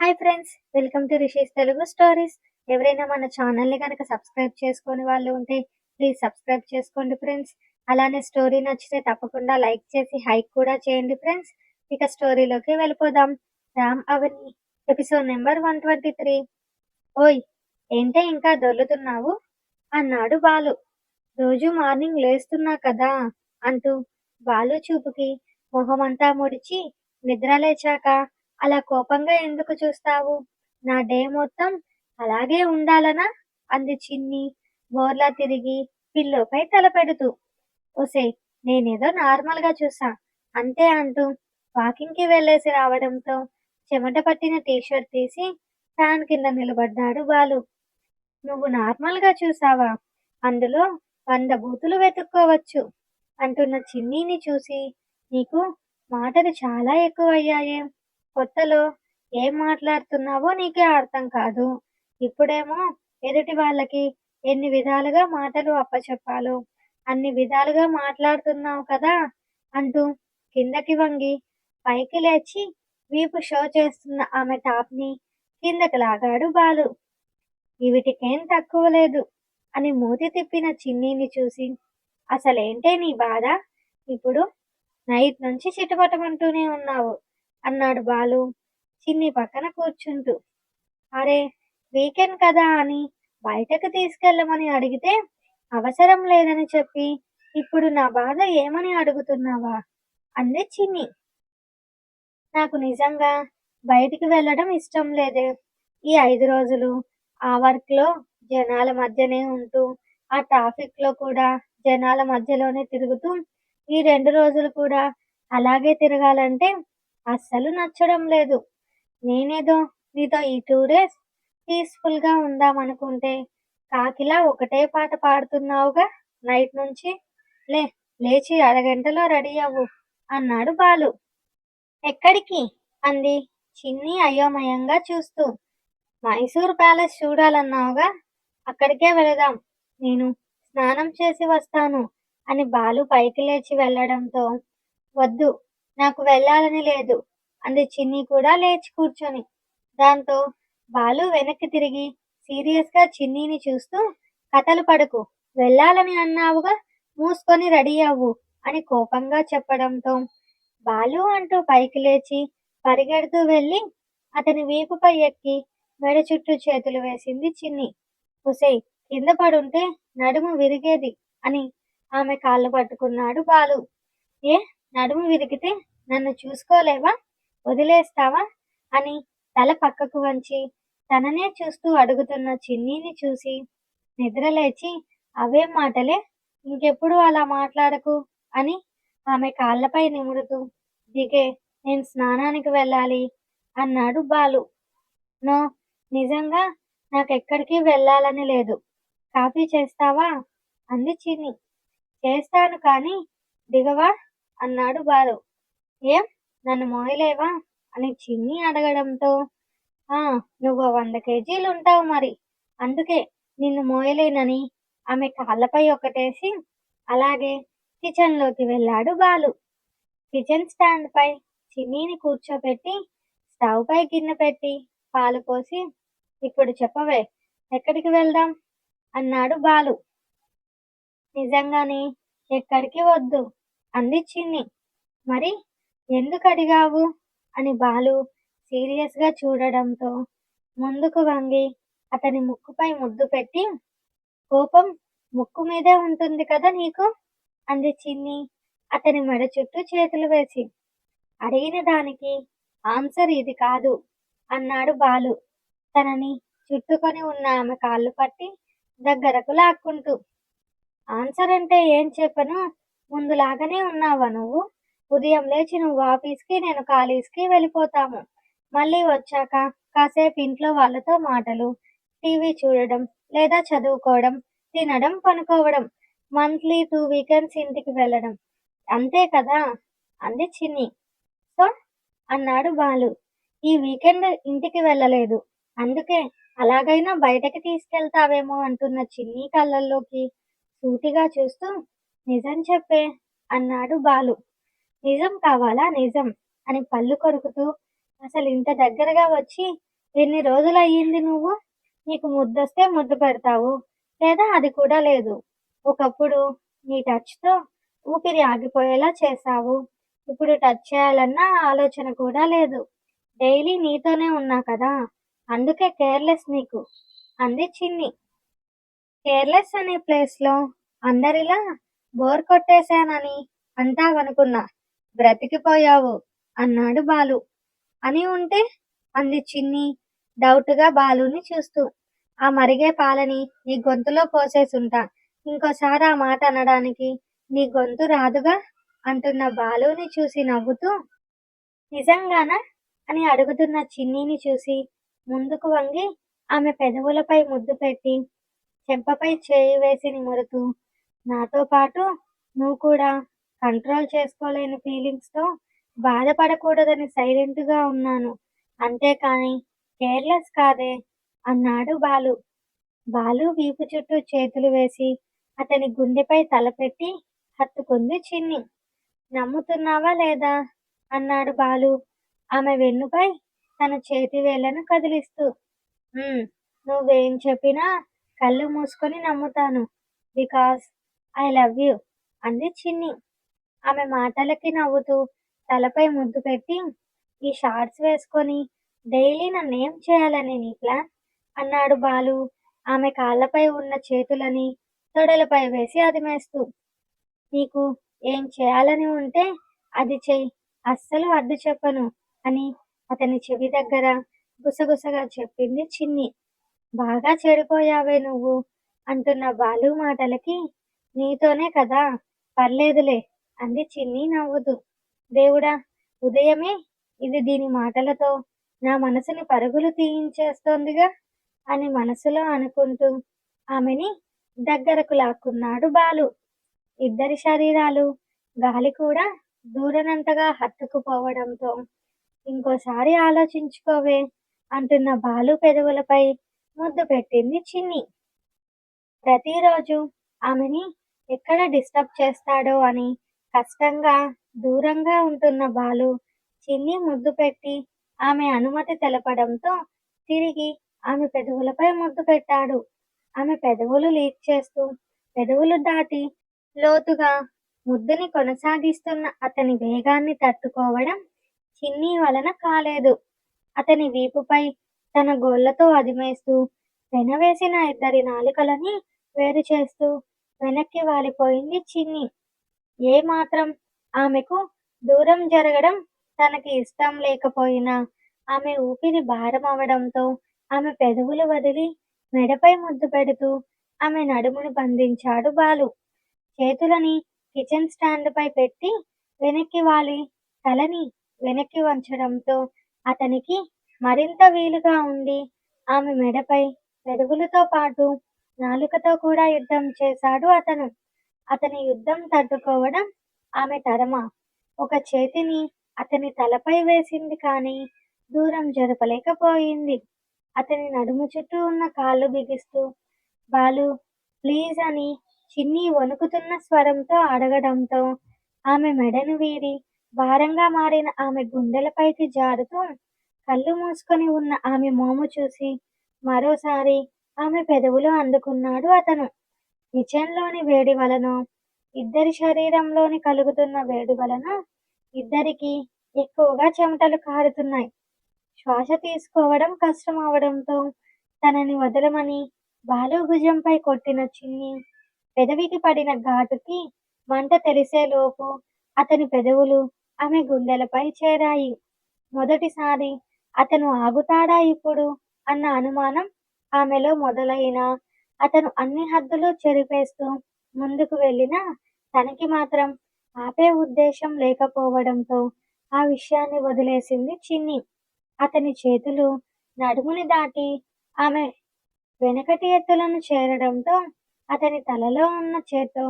Hi friends welcome to Rishi's Telugu stories. ఎవరైనా మన ఛానల్ని కనుక సబ్స్క్రైబ్ చేసుకుని వాళ్ళు ఉంటే ప్లీజ్ సబ్స్క్రైబ్ చేసుకోండి ఫ్రెండ్స్. అలానే స్టోరీ నచ్చితే తప్పకుండా లైక్ చేసి హైక్ కూడా చేయండి ఫ్రెండ్స్. ఇక స్టోరీలోకి వెళ్ళిపోదాం. Ram Avani episode number one twenty three. ఓయ్ ఏంటే ఇంకా దొల్లుతున్నావు అన్నాడు బాలు. రోజు మార్నింగ్ లేస్తున్నా కదా అంటూ బాలు చూపుకి మొహమంతా ముడిచి నిద్ర లేచాక అలా కోపంగా ఎందుకు చూస్తావు? నా డే మొత్తం అలాగే ఉండాలనా? అంది చిన్ని. బోర్లా తిరిగి పిల్లోపై తలపెడుతూ ఒసే నేనేదో నార్మల్గా చూసా అంతే అంటూ వాకింగ్కి వెళ్ళేసి రావడంతో చెమట పట్టిన టీషర్ట్ తీసి ఫ్యాన్ కింద నిలబడ్డాడు బాలు. నువ్వు నార్మల్గా చూసావా? అందులో వంద బూతులు వెతుక్కోవచ్చు అంటున్న చిన్నీని చూసి నీకు మాటలు చాలా ఎక్కువయ్యాయే. కొత్తలో ఏం మాట్లాడుతున్నావో నీకే అర్థం కాదు. ఇప్పుడేమో ఎదుటి వాళ్ళకి ఎన్ని విధాలుగా మాటలు అప్పచెప్పాలో అన్ని విధాలుగా మాట్లాడుతున్నావు కదా అంటూ కిందకి వంగి పైకి లేచి వీపు షో చేస్తున్న ఆమె టాప్ని కిందకి లాగాడు బాలు. వీటికేం తక్కువ లేదు అని మూతి తిప్పిన చిన్నీని చూసి అసలేంటే నీ బాధ? ఇప్పుడు నైట్ నుంచి చిటపటమంటూనే ఉన్నావు. అన్నాడు బాలు. చిన్ని పక్కన కూర్చుంటూ అరే వీకెండ్ కదా అని బయటకు తీసుకెళ్ళమని అడిగితే అవసరం లేదని చెప్పి ఇప్పుడు నా బాధ ఏమని అడుగుతున్నావా? అంది చిన్ని. నాకు నిజంగా బయటికి వెళ్ళడం ఇష్టం లేదే. ఈ ఐదు రోజులు ఆ వర్క్లో జనాల మధ్యనే ఉంటూ ఆ ట్రాఫిక్లో కూడా జనాల మధ్యలోనే తిరుగుతూ ఈ రెండు రోజులు కూడా అలాగే తిరగాలంటే అస్సలు నచ్చడం లేదు. నేనేదో నీతో ఈ టూ డేస్ పీస్ఫుల్గా ఉందామనుకుంటే కాకిలా ఒకటే పాట పాడుతున్నావుగా? నైట్ నుంచి లే లేచి అరగంటలో రెడీ అవ్వు అన్నాడు బాలు. ఎక్కడికి? అంది చిన్ని అయోమయంగా చూస్తూ. మైసూర్ ప్యాలెస్ చూడాలన్నావుగా? అక్కడికే వెళదాం. నేను స్నానం చేసి వస్తాను అని బాలు పైకి లేచి వెళ్ళడంతో వద్దు నాకు వెళ్ళాలని లేదు. అంది చిన్ని కూడా లేచి కూర్చొని. దాంతో బాలు వెనక్కి తిరిగి సీరియస్గా చిన్నీని చూస్తూ కథలు పడకు వెళ్ళాలని అన్నావుగా మూసుకొని రెడీ అవ్వు అని కోపంగా చెప్పడంతో బాలు అంటూ పైకి లేచి పరిగెడుతూ వెళ్ళి అతని వీపుపై ఎక్కి మెడ చుట్టూ చేతులు వేసింది చిన్ని. ఉసై కింద పడుంటే నడుము విరిగేది అని ఆమె కాళ్ళు పట్టుకున్నాడు బాలు. ఏ నడుము విరిగితే నన్ను చూసుకోలేవా? వదిలేస్తావా? అని తల పక్కకు వంచి తననే చూస్తూ అడుగుతున్న చిన్నీని చూసి నిద్రలేచి అవే మాటలే? ఇంకెప్పుడు అలా మాట్లాడకు? అని ఆమె కాళ్ళపై నిమురుతూ దిగే నేను స్నానానికి వెళ్ళాలి అన్నాడు బాలు. నో నిజంగా నాకెక్కడికి వెళ్ళాలని లేదు. కాఫీ చేస్తావా? అంది చిన్ని. చేస్తాను కానీ దిగవా? అన్నాడు బాలు. ఏం? నన్ను మోయలేవా? అని చిన్ని అడగడంతో ఆ నువ్వు వంద కేజీలు ఉంటావు మరి. అందుకే నిన్ను మోయలేనని. ఆమె కాళ్ళపై ఒకటేసి అలాగే కిచెన్లోకి వెళ్ళాడు బాలు. కిచెన్ స్టాండ్ పై చిన్నీని కూర్చోబెట్టి స్టవ్ పై గిన్నె పెట్టి పాలు పోసి ఇప్పుడు చెప్పవే ఎక్కడికి వెళ్దాం? అన్నాడు బాలు. నిజంగానే ఎక్కడికి వద్దు అంది చిన్ని. మరి ఎందుకు అడిగావు? అని బాలు సీరియస్గా చూడడంతో ముందుకు వంగి అతని ముక్కుపై ముద్దు పెట్టి కోపం ముక్కు మీదే ఉంటుంది కదా నీకు? అంది చిన్ని అతని మెడ చుట్టూ చేతులు వేసి. అడిగిన దానికి ఆన్సర్ ఇది కాదు అన్నాడు బాలు. తనని చుట్టుకొని ఉన్న ఆమె కాళ్ళు పట్టి దగ్గరకు లాక్కుంటూ. ఆన్సర్ అంటే ఏం చెప్పను? ముందులాగానే ఉన్నావా నువ్వు? ఉదయం లేచి నువ్వు ఆఫీస్కి నేను కాలేజ్కి వెళ్ళిపోతాము. మళ్ళీ వచ్చాక కాసేపు ఇంట్లో వాళ్ళతో మాటలు టీవీ చూడడం లేదా చదువుకోవడం తినడం పనుకోవడం మంత్లీ టూ వీకెండ్స్ ఇంటికి వెళ్ళడం. అంతే కదా? అంది చిన్ని. సో అన్నాడు బాలు. ఈ వీకెండ్ ఇంటికి వెళ్ళలేదు. అందుకే అలాగైనా బయటకి తీసుకెళ్తావేమో అంటున్న చిన్ని కళ్ళల్లోకి సూటిగా చూస్తూ నిజం చెప్పే అన్నాడు బాలు. నిజం కావాలా? నిజం అని పళ్ళు కొరుకుతూ అసలు ఇంత దగ్గరగా వచ్చి ఎన్ని రోజులు అయ్యింది నువ్వు? నీకు ముద్దొస్తే ముద్దు పెడతావు లేదా అది కూడా లేదు. ఒకప్పుడు నీ టచ్తో ఊపిరి ఆగిపోయేలా చేశావు. ఇప్పుడు టచ్ చేయాలన్న ఆలోచన కూడా లేదు. డైలీ నీతోనే ఉన్నా కదా? అందుకే కేర్లెస్ నీకు. అంది చిన్ని. కేర్లెస్ అనే ప్లేస్లో అందరిలా బోర్ కొట్టేశానని అంటావనుకున్నా. బ్రతికిపోయావు అన్నాడు బాలు. అని ఉంటే? అంది చిన్ని డౌట్గా బాలుని చూస్తూ. ఆ మరిగే పాలని నీ గొంతులో పోసేసుంటా. ఇంకోసారి ఆ మాట అనడానికి నీ గొంతు రాదుగా? అంటున్న బాలుని చూసి నవ్వుతూ. నిజంగానా? అని అడుగుతున్న చిన్నీని చూసి ముందుకు వంగి ఆమె పెదవులపై ముద్దు పెట్టి చెంపపై చేయి వేసి నిమురుతూ. నాతో పాటు నువ్వు కూడా కంట్రోల్ చేసుకోలేని ఫీలింగ్స్తో బాధపడకూడదని సైలెంట్గా ఉన్నాను. అంతేకాని కేర్లెస్ కాదే అన్నాడు బాలు. బాలు వీపు చుట్టూ చేతులు వేసి అతని గుండెపై తలపెట్టి హత్తుకుంది చిన్ని. నమ్ముతున్నావా లేదా? అన్నాడు బాలు. ఆమె వెన్నుపై తన చేతి వేళ్ళను కదిలిస్తూ. నువ్వేం చెప్పినా కళ్ళు మూసుకొని నమ్ముతాను. బికాస్ ఐ లవ్ యూ అంది చిన్ని. ఆమె మాటలకి నవ్వుతూ తలపై ముద్దు పెట్టి ఈ షార్ట్స్ వేసుకొని డైలీ నన్నేం చేయాలని నీ ప్లాన్? అన్నాడు బాలు. ఆమె కాళ్ళపై ఉన్న చేతులని తొడలపై వేసి అదిమేస్తూ నీకు ఏం చేయాలని ఉంటే అది చెయ్యి అస్సలు అడ్డు చెప్పను అని అతని చెవి దగ్గర గుసగుసగా చెప్పింది చిన్ని. బాగా చెడిపోయావే నువ్వు అంటున్న బాలు మాటలకి నీతోనే కదా పర్లేదులే. అంది చిన్ని నవ్వుతూ. దేవుడా ఉదయమే ఇది దీని మాటలతో నా మనసుని పరుగులు తీయించేస్తోందిగా అని మనసులో అనుకుంటూ ఆమెని దగ్గరకు లాక్కున్నాడు బాలు. ఇద్దరి శరీరాలు గాలి కూడా దూరనంతగా హత్తుకుపోవడంతో ఇంకోసారి ఆలోచించుకోవే అంటున్న బాలు పెదవులపై ముద్దు పెట్టింది చిన్ని. ప్రతిరోజు ఆమెని ఎక్కడ డిస్టర్బ్ చేస్తాడో అని కష్టంగా దూరంగా ఉంటున్న బాలు చిన్ని ముద్దు పెట్టి ఆమె అనుమతి తెలపడంతో తిరిగి ఆమె పెదవులపై ముద్దు పెట్టాడు. ఆమె పెదవులు లీక్ చేస్తూ పెదవులు దాటి లోతుగా ముద్దుని కొనసాగిస్తున్న అతని వేగాన్ని తట్టుకోవడం చిన్ని వలన కాలేదు. అతని వీపుపై తన గోళ్ళతో అదిమేస్తూ వెనవేసిన ఇద్దరి నాలుకలని వేరు చేస్తూ వెనక్కి వాలిపోయింది చిన్ని. ఏ మాత్రం ఆమెకు దూరం జరగడం తనకి ఇష్టం లేకపోయినా ఆమె ఊపిరి భారం అవడంతో ఆమె పెదవులు వదిలి మెడపై ముద్దు పెడుతూ ఆమె నడుమును బంధించాడు బాలు. చేతులని కిచెన్ స్టాండ్ పై పెట్టి వెనక్కి వాలి. తలని వెనక్కి వంచడంతో అతనికి మరింత వీలుగా ఉండి ఆమె మెడపై పెదవులతో పాటు నాలుకతో కూడా యుద్ధం చేశాడు అతను. అతని యుద్ధం తట్టుకోవడం ఆమె తరమ. ఒక చేతిని అతని తలపై వేసింది కానీ దూరం జరపలేకపోయింది. అతని నడుము చుట్టూ ఉన్న కాళ్ళు బిగిస్తూ బాలు ప్లీజ్ అని చిన్ని వణుకుతున్న స్వరంతో అడగడంతో ఆమె మెడను వీరి భారంగా మారిన ఆమె గుండెలపైకి జారుతూ కళ్ళు మూసుకొని ఉన్న ఆమె మోము చూసి మరోసారి ఆమె పెదవులు అందుకున్నాడు అతను. కిచెన్లోని వేడి వలన ఇద్దరి శరీరంలోని కలుగుతున్న వేడి వలన ఇద్దరికి ఎక్కువగా చెమటలు కారుతున్నాయి. శ్వాస తీసుకోవడం కష్టం అవడంతో తనని వదలమని బాలు భుజంపై కొట్టిన చిన్ని పెదవికి పడిన ఘాటుకి మంట తెలిసేలోపు అతని పెదవులు ఆమె గుండెలపై చేరాయి. మొదటిసారి అతను ఆగుతాడా ఇప్పుడు అన్న అనుమానం ఆమెలో మొదలైన అతను అన్ని హద్దులు చెరిపేస్తూ ముందుకు వెళ్ళినా తనకి మాత్రం ఆపే ఉద్దేశం లేకపోవడంతో ఆ విషయాన్ని వదిలేసింది చిన్ని. అతని చేతులు నడుముని దాటి ఆమె వెనకటి ఎత్తులను చేరడంతో అతని తలలో ఉన్న చేతో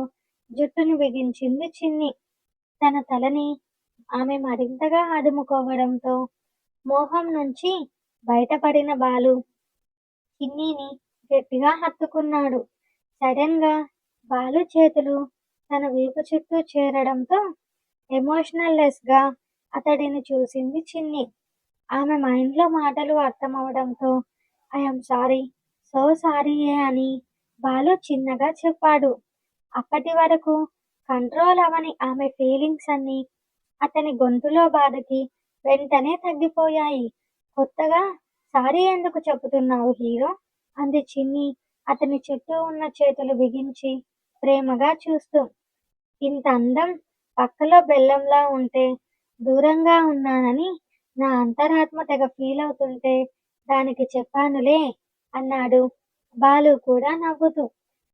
జుట్టును బిగించింది చిన్ని. తన తలని ఆమె మరింతగా అదుముకోవడంతో మోహం నుంచి బయటపడిన బాలు చిన్నీని గట్టిగా హత్తుకున్నాడు. సడన్గా బాలు చేతులు తన వీపు చుట్టూ చేరడంతో ఎమోషనల్లెస్గా అతడిని చూసింది చిన్ని. ఆమె మైండ్లో మాటలు అర్థమవడంతో ఐఎమ్ సారీ సో సారీయే అని బాలు చిన్నగా చెప్పాడు. అప్పటి వరకు కంట్రోల్ అవని ఆమె ఫీలింగ్స్ అన్ని అతని గొంతులో బాధకి వెంటనే తగ్గిపోయాయి. కొత్తగా సారీ ఎందుకు చెబుతున్నావు హీరో? అంది చిన్ని. అతని చుట్టూ ఉన్న చేతులు బిగించి ప్రేమగా చూస్తూ ఇంత అందం పక్కలో బెల్లంలా ఉంటే దూరంగా ఉన్నానని నా అంతరాత్మ తెగ ఫీల్ అవుతుంటే దానికి చెప్పానులే అన్నాడు. బాలు కూడా నవ్వుతూ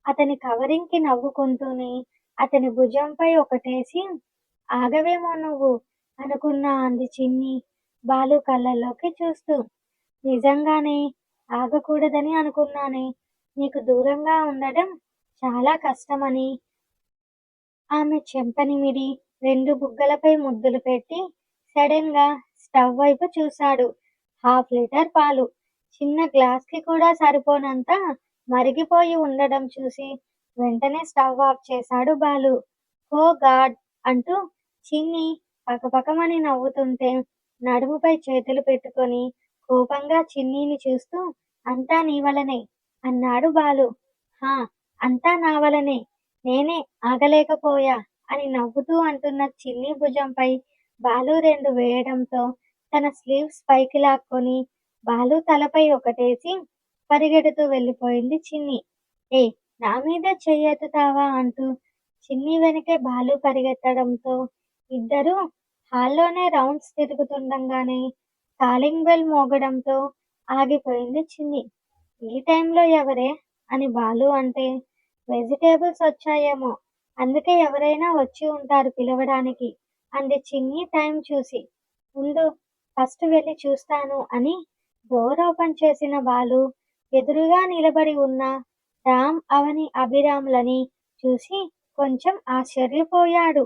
అతని కవరింగ్కి నవ్వుకుంటూనే అతని భుజంపై ఒకటేసి ఆగవేమో నువ్వు అనుకున్నా అంది చిన్ని. బాలు కళ్ళల్లోకి చూస్తూ నిజంగానే ఆగకూడదని అనుకున్నాను. నీకు దూరంగా ఉండడం చాలా కష్టమని. ఆమె చెంపనిమిడి రెండు బుగ్గలపై ముద్దులు పెట్టి సడన్గా స్టవ్ వైపు చూశాడు. హాఫ్ లీటర్ పాలు. చిన్న గ్లాస్కి కూడా సరిపోనంత మరిగిపోయి ఉండడం చూసి వెంటనే స్టవ్ ఆఫ్ చేశాడు బాలు. ఓ గాడ్! అంటూ చిన్ని పకపకమని నవ్వుతుంటే నడుముపై చేతులు పెట్టుకొని కోపంగా చిన్నీని చూస్తూ అంతా నీ వలనే అన్నాడు బాలు. హా అంతా నా వలనే. నేనే ఆగలేకపోయా అని నవ్వుతూ అంటున్న చిన్ని భుజంపై బాలు రెండు వేయడంతో తన స్లీవ్స్ పైకి లాక్కొని బాలు తలపై ఒకటేసి పరిగెడుతూ వెళ్ళిపోయింది చిన్ని. ఏ నా మీద చెయ్యెత్తుతావా అంటూ చిన్ని వెనకే బాలు పరిగెత్తడంతో ఇద్దరూ హాల్లోనే రౌండ్స్ తిరుగుతుండగానే కాలింగ్ బెల్ మోగడంతో ఆగిపోయింది చిన్ని. ఈ టైంలో ఎవరే? అని బాలు అంటే వెజిటేబుల్స్ వచ్చాయేమో అందుకే ఎవరైనా వచ్చి ఉంటారు పిలవడానికి అంది చిన్ని టైం చూసి. ఉండు ఫస్ట్ వెళ్ళి చూస్తాను అని డోర్ ఓపెన్ చేసిన బాలు ఎదురుగా నిలబడి ఉన్న రామ్ అవని అభిరాములని చూసి కొంచెం ఆశ్చర్యపోయాడు.